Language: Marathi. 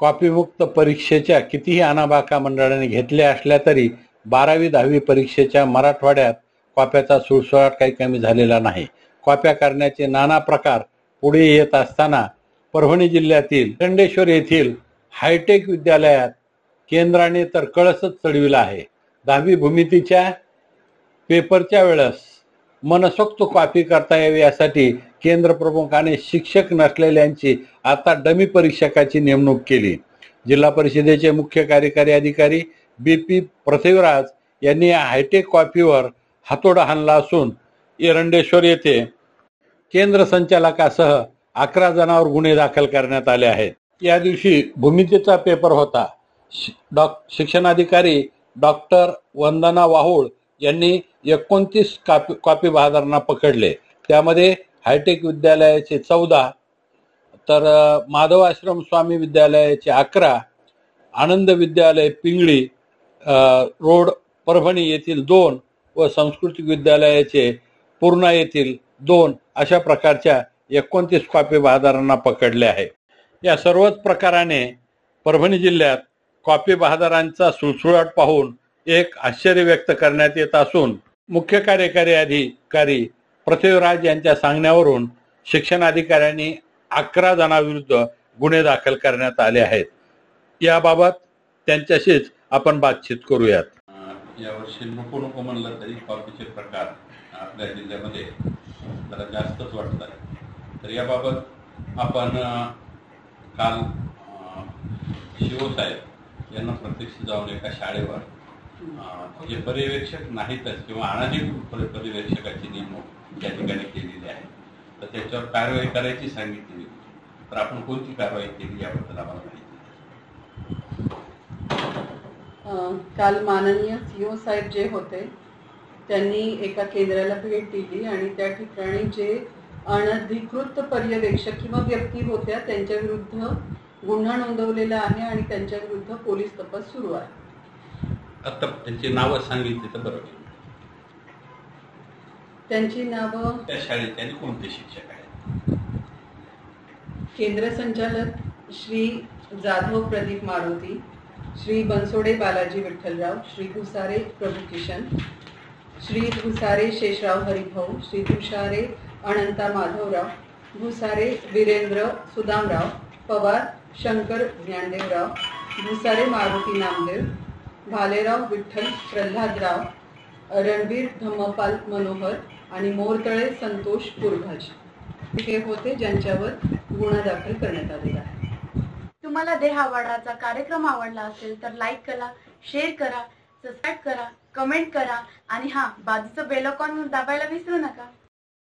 कॉपीमुक्त परीक्षेच्या कितीही अनाबाका मंडळाने घेतल्या असल्या तरी बारावी दहावी परीक्षेच्या मराठवाड्यात कॉप्याचा सुळसुळाट काही कमी झालेला नाही. कॉप्या करण्याचे नाना प्रकार पुढे येत असताना परभणी जिल्ह्यातील खंडेश्वर येथील हायटेक विद्यालयात केंद्राने तर कळसच चढविला आहे. दहावी भूमितीच्या पेपरच्या वेळेस मनसोक्त कॉपी करता यावी यासाठी केंद्र प्रमुखाने शिक्षक नसलेल्यांची आता डमी परीक्षकाची नेमणूक केली. जिल्हा परिषदेचे मुख्य कार्यकारी अधिकारी बी पी पृथ्वीराज यांनी हायटेक कॉपीवर हातोडा हाणला असून एरंडेश्वर येथे केंद्र संचालकासह अकरा जणांवर गुन्हे दाखल करण्यात आले आहेत. या दिवशी भूमितीचा पेपर होता. शि- डॉ शिक्षणाधिकारी डॉक्टर वंदना वाहुळ यांनी एकोणतीस कापी कॉपी बहादरांना पकडले. त्यामध्ये हायटेक विद्यालयाचे चौदा तर माधव आश्रम स्वामी विद्यालयाचे अकरा आनंद विद्यालय पिंगळी रोड परभणी येथील दोन व सांस्कृतिक विद्यालयाचे पूर्णा येथील दोन अशा प्रकारच्या एकोणतीस कॉपी बहादारांना पकडले आहे. या सर्वच प्रकाराने परभणी जिल्ह्यात कॉपी बहादारांचा सुळसुळाट पाहून एक आश्चर्य व्यक्त करण्यात येत असून मुख्य कार्यकारी अधिकारी पृथ्वीराज यांच्या सांगण्यावरून शिक्षण अधिकाऱ्यांनी अकरा जणांविरुद्ध गुन्हे दाखल करण्यात आले आहेत. याबाबत त्यांच्याशीच आपण बातचीत करूयात. यावर्षी नको नको म्हणलं तरी कॉफीचे प्रकार आपल्या जिल्ह्यामध्ये जरा जास्तच वाटतात. तर याबाबत आपण काल शिवसाहेब यांना प्रत्यक्ष जाऊन एका शाळेवर म्हणजे पर्यवेक्षक नाहीतच किंवा अनाधिकृत पर्यवेक्षकाची नेमणूक त्या ठिकाणी केलेली आहे तर त्याच्यावर कारवाई करायची सांगितली तर आपण कोणती कारवाई केली याबद्दल आम्हाला माहिती काल माननीय सीओ साहेब जे होते त्यांनी एका केंद्राला भेट दिली आणि त्या ठिकाणी जे अनधिकृत पर्यवेक्षक किंवा व्यक्ती होत्या त्यांच्या विरुद्ध गुन्हा नोंदवलेला आहे आणि त्यांच्या विरुद्ध पोलीस तपास सुरू आहे. आता त्यांची नावं सांगितली तर बरं होईल. त्यांची नावं त्या शाळेचे आणि कोणते शिक्षक आहेत केंद्र संचालक श्री जाधव प्रदीप मारुती श्री बनसोडे बालाजी विठ्ठलराव श्री भुसारे प्रभू किशन श्री भुसारे शेषराव हरिभाऊ श्री भुसारे अनंता माधवराव भुसारे वीरेंद्र सुदामराव पवार शंकर ज्ञानदेवराव भुसारे मारुती नामदेव भालेराव विठ्ठल प्रल्हादराव रणवीर धम्मपाल मनोहर आणि मोरतळे संतोष गुरभाज हे होते ज्यांच्यावर गुन्हा दाखल करण्यात आलेला आहे. तुम्हाला देहावाडाचा कार्यक्रम आवडला असेल तर लाईक करा शेअर करा सबस्क्राईब करा कमेंट करा आणि हा बाजूचं बेलॉकॉन दाबायला विसरू नका.